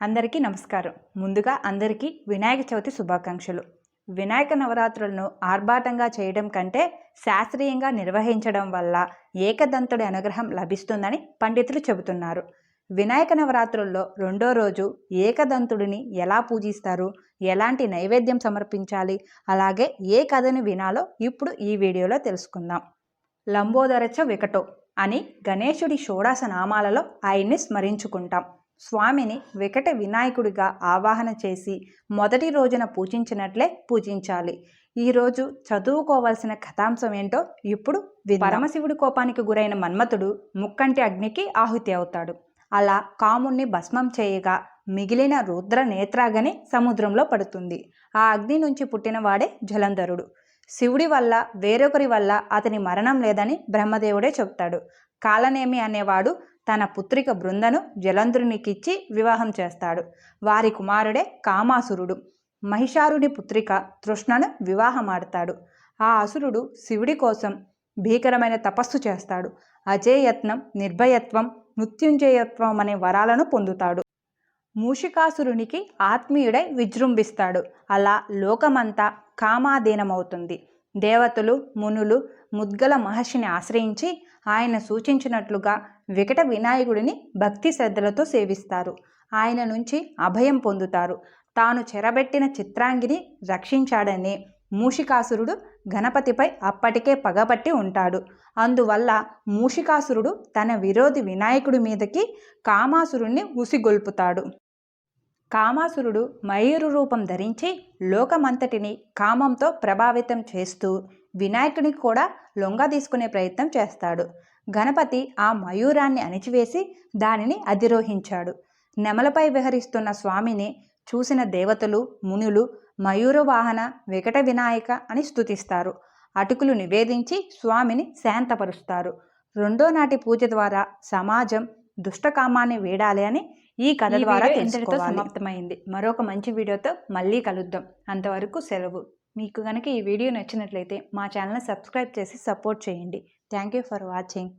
అందరికీ నమస్కారం. ముందుగా అందరికీ వినాయక చవితి శుభాకాంక్షలు. వినాయక నవరాత్రులను ఆర్భాటంగా చేయడం కంటే శాస్త్రీయంగా నిర్వహించడం వల్ల ఏకదంతుడి అనుగ్రహం లభిస్తుందని పండితులు చెబుతున్నారు. వినాయక నవరాత్రుల్లో రెండో రోజు ఏకదంతుడిని ఎలా పూజిస్తారు? ఎలాంటి నైవేద్యం సమర్పించాలి? అలాగే ఏ కథని వినాలో ఇప్పుడు ఈ వీడియోలో తెలుసుకుందాం. లంబోదరచ వికటో అని గణేశుడి షోడాస నామాలలో ఆయన్ని స్మరించుకుంటాం. స్వామిని వికట వినాయకుడిగా ఆవాహన చేసి మొదటి రోజున పూజించినట్లే పూజించాలి. ఈరోజు చదువుకోవాల్సిన కథాంశం ఏంటో ఇప్పుడు పరమశివుడి కోపానికి గురైన మన్మథుడు ముక్కంటి అగ్నికి ఆహుతి అవుతాడు. అలా కాముణ్ణి భస్మం చేయగా మిగిలిన రుద్ర నేత్రాగని సముద్రంలో పడుతుంది. ఆ అగ్ని నుంచి పుట్టినవాడే జలంధరుడు. శివుడి వల్ల వేరొకరి వల్ల అతని మరణం లేదని బ్రహ్మదేవుడే చెప్తాడు. కాలనేమి అనేవాడు తన పుత్రిక బృందను జలంధ్రునికిచ్చి వివాహం చేస్తాడు. వారి కుమారుడే కామాసురుడు. మహిషారుడి పుత్రిక తృష్ణను వివాహమాడతాడు. ఆ అసురుడు శివుడి కోసం భీకరమైన తపస్సు చేస్తాడు. అజేయత్నం నిర్భయత్వం మృత్యుంజయత్వం అనే వరాలను పొందుతాడు. మూషికాసురునికి ఆత్మీయుడై విజృంభిస్తాడు. అలా లోకమంతా కామాధీనమవుతుంది. దేవతలు మునులు ముద్గల మహర్షిని ఆశ్రయించి ఆయన సూచించినట్లుగా వికట వినాయకుడిని భక్తి శ్రద్ధలతో సేవిస్తారు. ఆయన నుంచి అభయం పొందుతారు. తాను చెరబెట్టిన చిత్రాంగిని రక్షించాడని మూషికాసురుడు గణపతిపై అప్పటికే పగబట్టి ఉంటాడు. అందువల్ల మూషికాసురుడు తన విరోధి వినాయకుడి మీదకి కామాసురుణ్ణి ఉసిగొల్పుతాడు. కామాసురుడు మయూరు రూపం ధరించి లోకమంతటిని కామంతో ప్రభావితం చేస్తూ వినాయకుడిని కూడా లొంగ తీసుకునే ప్రయత్నం చేస్తాడు. గణపతి ఆ మయూరాన్ని అణిచివేసి దానిని అధిరోహించాడు. నెమలపై విహరిస్తున్న స్వామిని చూసిన దేవతలు మునులు మయూర వాహన వికట వినాయక అని స్తుతిస్తారు. అటుకులు నివేదించి స్వామిని శాంతపరుస్తారు. రెండో నాటి పూజ ద్వారా సమాజం దుష్టకామాన్ని వీడాలి అని ఈ కథ ద్వారా ఇంతటితో సమాప్తమైంది. మరొక మంచి వీడియోతో మళ్ళీ కలుద్దాం. అంతవరకు సెలవు. మీకు కనుక ఈ వీడియో నచ్చినట్లయితే మా ఛానల్ని సబ్స్క్రైబ్ చేసి సపోర్ట్ చేయండి. Thank you for watching.